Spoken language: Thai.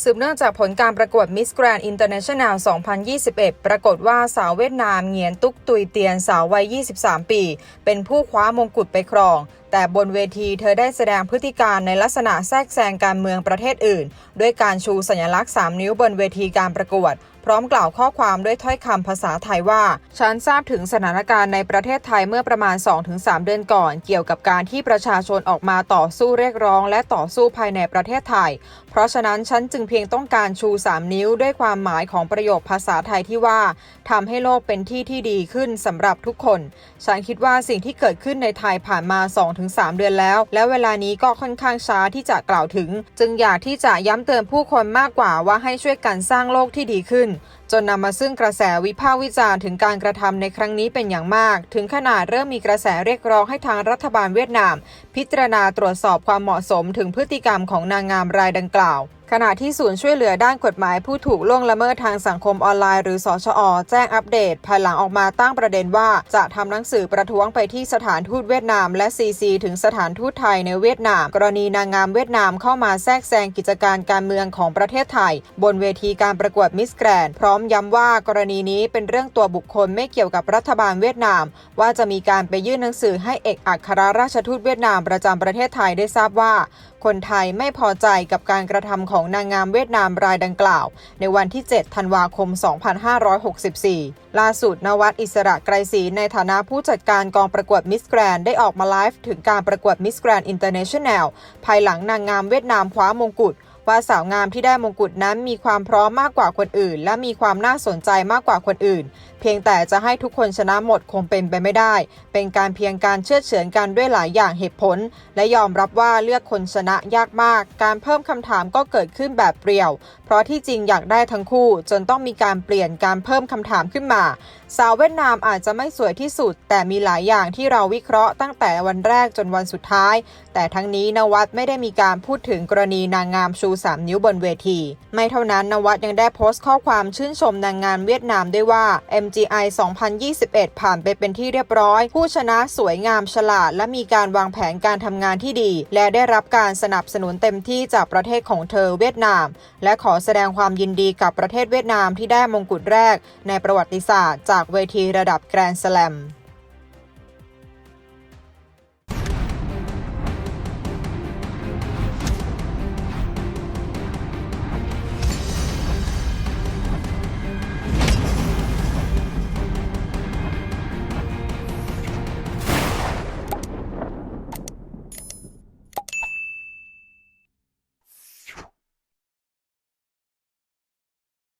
สืบเนื่องจากผลการประกวด Miss Grand International 2021 ปรากฏว่าสาวเวียดนามเงียนตุกตุยเตียนสาววัย 23 ปี เป็นผู้คว้ามงกุฎไปครอง แต่บนเวทีเธอได้แสดงพฤติการในลักษณะแทรกแซงการเมืองประเทศอื่น ด้วยการชูสัญลักษณ์ 3 นิ้วบนเวทีการประกวด พร้อมกล่าวข้อความด้วยถ้อยคำภาษาไทยว่า ฉันทราบถึงสถานการณ์ในประเทศไทยเมื่อประมาณ 2-3 เดือนก่อน เกี่ยวกับการที่ประชาชนออกมาต่อสู้เรียกร้อง และต่อสู้ภายในประเทศไทย เพราะฉะนั้นฉันจึงเพียงต้องการชู 3 นิ้วด้วยความหมายของประโยคภาษาไทยที่ว่าทำให้โลกเป็นที่ที่ดีขึ้นสำหรับทุกคน ฉันคิดว่าสิ่งที่เกิดขึ้นในไทยผ่านมา2-3 เดือนแล้ว และเวลานี้ก็ค่อนข้างช้าที่จะกล่าวถึง จึงอยากที่จะย้ำเตือนผู้คนมากกว่าว่าให้ช่วยกันสร้างโลกที่ดีขึ้น จนนำมาซึ่งกระแสวิพากษ์วิจารณ์ถึงการกระทำในครั้งนี้เป็นอย่างมาก ถึงขนาดเริ่มมีกระแสเรียกร้องให้ทางรัฐบาลเวียดนาม พิจารณาตรวจสอบความเหมาะสมถึงพฤติกรรมของนางงามรายดังกล่าว ขณะที่ศูนย์ช่วยเหลือด้านกฎหมายผู้ถูกล่วงละเมิดทางสังคมออนไลน์ หรือสชอ แจ้งอัปเดต ภายหลังออกมาตั้งประเด็นว่า จะทำหนังสือประท้วงไปที่สถานทูตเวียดนาม และซีซีถึงสถานทูตไทยในเวียดนาม กรณีนางงามเวียดนามเข้ามาแทรกแซงกิจการการเมืองของประเทศไทย บนเวทีการประกวดมิสแกรนพร้อมย้ำว่ากรณีนี้เป็นเรื่องตัวบุคคลไม่เกี่ยวกับรัฐบาลเวียดนาม ว่าจะมีการไปยื่นหนังสือให้เอกอัครราชทูตเวียดนามประจำประเทศไทยได้ทราบว่า คนไทยไม่พอใจกับการกระทำของนางงามเวียดนามรายดังกล่าว ในวันที่ 7 ธันวาคม 2564 ล่าสุดนวัดอิสระไกรศรีในฐานะผู้จัดการกองประกวดมิสแกรนได้ออกมาไลฟ์ถึงการประกวดมิสแกรนอินเตอร์เนชั่นแนลภายหลังนางงามเวียดนามคว้ามงกุฎ ว่าสาวงามที่ได้มงกุฎนั้นมีความพร้อมมากกว่าคนอื่น และมีความน่าสนใจมากกว่าคนอื่น เพียงแต่จะให้ทุกคนชนะหมดคงเป็นไปไม่ได้ เป็นการเพียงการเชื่อเฉือนกันด้วยหลายอย่างเหตุผล และยอมรับว่าเลือกคนชนะยากมาก การเพิ่มคำถามก็เกิดขึ้นแบบเปรี่ยว เพราะที่จริงอยากได้ทั้งคู่ จนต้องมีการเปลี่ยนการเพิ่มคำถามขึ้นมา สาวเวียดนามอาจจะไม่สวยที่สุด แต่มีหลายอย่างที่เราวิเคราะห์ตั้งแต่วันแรกจนวันสุดท้าย แต่ทั้งนี้นวัดไม่ได้มีการพูดถึงกรณีนางงามชู3 นิ้วบนเวที ไม่เท่านั้นนวัดยังได้โพสต์ข้อความชื่นชมนางงามเวียดนามด้วยว่า MGI 2021 ผ่านไปเป็นที่เรียบร้อย ผู้ชนะสวยงามฉลาด และมีการวางแผนการทำงานที่ดี และได้รับการสนับสนุนเต็มที่จากประเทศของเธอเวียดนาม และขอแสดงความยินดีกับประเทศเวียดนามที่ได้มงกุฎแรก ในประวัติศาสตร์จากเวทีระดับแกรนด์สแลม